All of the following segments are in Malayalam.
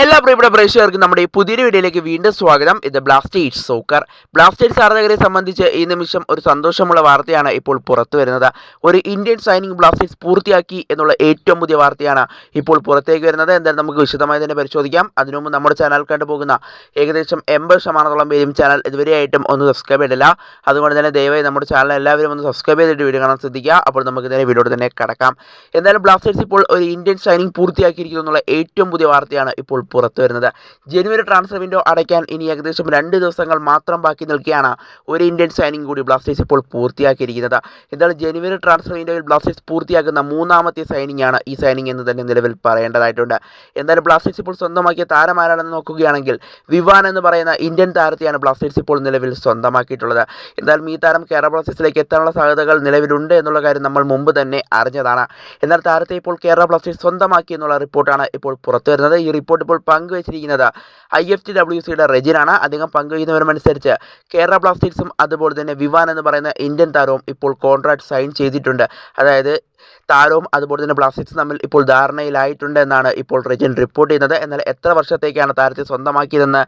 എല്ലാ പ്രിയപ്പെട്ട പ്രേക്ഷകർക്കും നമ്മുടെ ഈ പുതിയൊരു വീഡിയോയിലേക്ക് വീണ്ടും സ്വാഗതം. ഇത് ബ്ലാസ്റ്റേഴ്സ് സോക്കർ ബ്ലാസ്റ്റേഴ്സ് ആരാധകരെ സംബന്ധിച്ച് ഈ നിമിഷം ഒരു സന്തോഷമുള്ള വാർത്തയാണ് ഇപ്പോൾ പുറത്തു വരുന്നത്. ഒരു ഇന്ത്യൻ സൈനിങ് ബ്ലാസ്റ്റേഴ്സ് പൂർത്തിയാക്കി എന്നുള്ള ഏറ്റവും പുതിയ വാർത്തയാണ് ഇപ്പോൾ പുറത്തേക്ക് വരുന്നത്. എന്തായാലും നമുക്ക് വിശദമായി തന്നെ പരിശോധിക്കാം. അതിനുമുമ്പ് നമ്മുടെ ചാനൽ കണ്ടുപോകുന്ന ഏകദേശം എൺപത് ശതമാനത്തോളം പേരും ചാനൽ ഇതുവരെയായിട്ടും ഒന്ന് സബ്സ്ക്രൈബ് ചെയ്തില്ല അതുകൊണ്ട് തന്നെ ദയവായി നമ്മുടെ ചാനൽ എല്ലാവരും ഒന്ന് സബ്സ്ക്രൈബ് ചെയ്തിട്ട് വീഡിയോ കാണാൻ ശ്രദ്ധിക്കുക. അപ്പോൾ നമുക്ക് നേരെ വീഡിയോ തന്നെ കടക്കാം. എന്തായാലും ബ്ലാസ്റ്റേഴ്സ് ഇപ്പോൾ ഒരു ഇന്ത്യൻ സൈനിങ് പൂർത്തിയാക്കിയിരിക്കുന്നു എന്നുള്ള ഏറ്റവും പുതിയ വാർത്തയാണ് ഇപ്പോൾ പുറത്തു വരുന്നത്. ജനുവരി ട്രാൻസ്ഫർ വിൻഡോ അടയ്ക്കാൻ ഇനി ഏകദേശം രണ്ട് ദിവസങ്ങൾ മാത്രം ബാക്കി നിൽക്കുകയാണ് ഒരു ഇന്ത്യൻ സൈനിങ് കൂടി ബ്ലാസ്റ്റേഴ്സ് ഇപ്പോൾ പൂർത്തിയാക്കിയിരിക്കുന്നത്. എന്തായാലും ജനുവരി ട്രാൻസ്ഫർ വിൻഡോയിൽ ബ്ലാസ്റ്റേഴ്സ് പൂർത്തിയാക്കുന്ന മൂന്നാമത്തെ സൈനിങ് ആണ് ഈ സൈനിങ് എന്ന് തന്നെ നിലവിൽ പറയേണ്ടതായിട്ടുണ്ട്. എന്തായാലും ബ്ലാസ്റ്റേഴ്സ് ഇപ്പോൾ സ്വന്തമാക്കിയ താരമാരാണെന്ന് നോക്കുകയാണെങ്കിൽ വിവാൻ എന്ന് പറയുന്ന ഇന്ത്യൻ താരത്തെയാണ് ബ്ലാസ്റ്റേഴ്സ് ഇപ്പോൾ നിലവിൽ സ്വന്തമാക്കിയിട്ടുള്ളത്. എന്തായാലും ഈ താരം കേരള ബ്ലാസ്റ്റേഴ്സിലേക്ക് എത്താനുള്ള സാധ്യതകൾ നിലവിലുണ്ട് എന്നുള്ള കാര്യം നമ്മൾ മുമ്പ് തന്നെ അറിഞ്ഞതാണ്. എന്നാൽ താരത്തെ ഇപ്പോൾ കേരള ബ്ലാസ്റ്റേഴ്സ് സ്വന്തമാക്കി എന്നുള്ള റിപ്പോർട്ടാണ് ഇപ്പോൾ പുറത്തു വരുന്നത്. ഈ റിപ്പോർട്ട് ഇപ്പോൾ പങ്കുവച്ചിരിക്കുന്നത് ഐ എഫ് ടി ഡബ്ല്യു സിയുടെ റെജിനാണ്. അദ്ദേഹം പങ്കുവയ്ക്കുന്നവരുമനുസരിച്ച് കേരള ബ്ലാസ്റ്റേഴ്സും അതുപോലെ തന്നെ വിവാൻ എന്ന് പറയുന്ന ഇന്ത്യൻ താരവും ഇപ്പോൾ കോൺട്രാക്ട് സൈൻ ചെയ്തിട്ടുണ്ട്. അതായത് താരവും അതുപോലെ തന്നെ ബ്ലാസ്റ്റേഴ്സും തമ്മിൽ ഇപ്പോൾ ധാരണയിലായിട്ടുണ്ട് എന്നാണ് ഇപ്പോൾ റെജിൻ റിപ്പോർട്ട് ചെയ്യുന്നത്. എന്നാൽ എത്ര വർഷത്തേക്കാണ് താരത്തെ സ്വന്തമാക്കിയതെന്ന്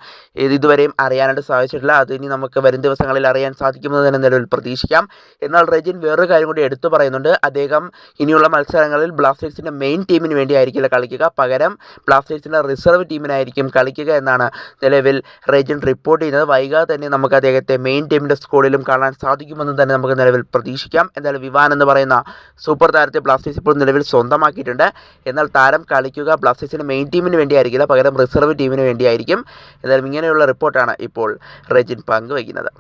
ഇതുവരെയും അറിയാനായിട്ട് സാധിച്ചിട്ടില്ല. അത് ഇനി നമുക്ക് വരും ദിവസങ്ങളിൽ അറിയാൻ സാധിക്കുമെന്ന് തന്നെ നിലവിൽ പ്രതീക്ഷിക്കാം. എന്നാൽ റെജിൻ വേറൊരു കാര്യം കൂടി എടുത്തു പറയുന്നുണ്ട്. അദ്ദേഹം ഇനിയുള്ള മത്സരങ്ങളിൽ ബ്ലാസ്റ്റേഴ്സിന്റെ മെയിൻ ടീമിന് വേണ്ടി ആയിരിക്കില്ല കളിക്കുക. പകരം ബ്ലാസ്റ്റേഴ്സിന്റെ റിസർവ് ടീമിനായിരിക്കും കളിക്കുക എന്നാണ് നിലവിൽ റെജിൻ റിപ്പോർട്ട് ചെയ്യുന്നത്. വൈകാതെ തന്നെ നമുക്ക് അദ്ദേഹത്തെ മെയിൻ ടീമിന്റെ സ്കോഡിലും കാണാൻ സാധിക്കുമെന്ന് തന്നെ നമുക്ക് നിലവിൽ പ്രതീക്ഷിക്കാം. എന്നാൽ വിവാൻ എന്ന് പറയുന്ന സൂപ്പർ താരത്തെ ബ്ലാസ്റ്റേഴ്സ് ഇപ്പോൾ നിലവിൽ സ്വന്തമാക്കിയിട്ടുണ്ട്. എന്നാൽ താരം കളിക്കുക ബ്ലാസ്റ്റേഴ്സിന്റെ മെയിൻ ടീമിന് വേണ്ടിയായിരിക്കില്ല. പകരം റിസർവ് ടീമിന് വേണ്ടിയായിരിക്കും. എന്തായാലും ഇങ്ങനെയുള്ള റിപ്പോർട്ടാണ് ഇപ്പോൾ റെജിൻ പങ്കുവയ്ക്കുന്നത്.